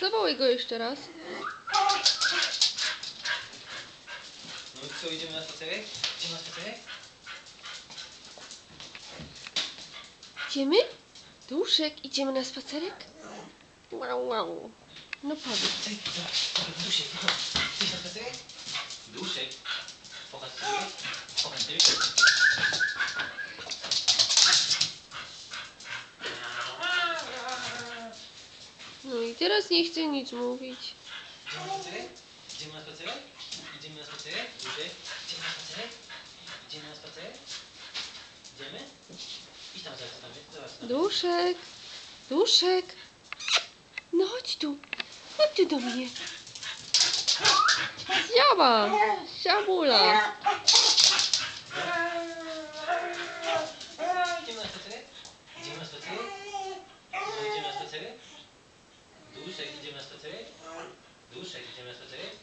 Zawołaj go jeszcze raz. No i co, idziemy na spacerek? Idziemy na spacerek? Idziemy? Duszek, idziemy na spacerek? Wow, wow. No powiedz. Ej, Duszek. Idziesz na spacerek? Duszek. Pokaż sobie. Pokaż sobie. No i teraz nie chcę nic mówić. Idziemy na spacerek? Idziemy na spacerek? Idziemy na spacerek? Idziemy na spacerek? Idziemy na spacerek? Idziemy? Idź tam zaraz, tam, zobacz tam. Duszek, duszek. No chodź tu. Chodź tu do mnie. Zjaba, siabula. Idziemy na spacerek? Idziemy na spacerek? Idziemy na spacerek? Duszek, idziemy na spacerek? Duszek, idziemy na spacerek? Idziemy na spacerek?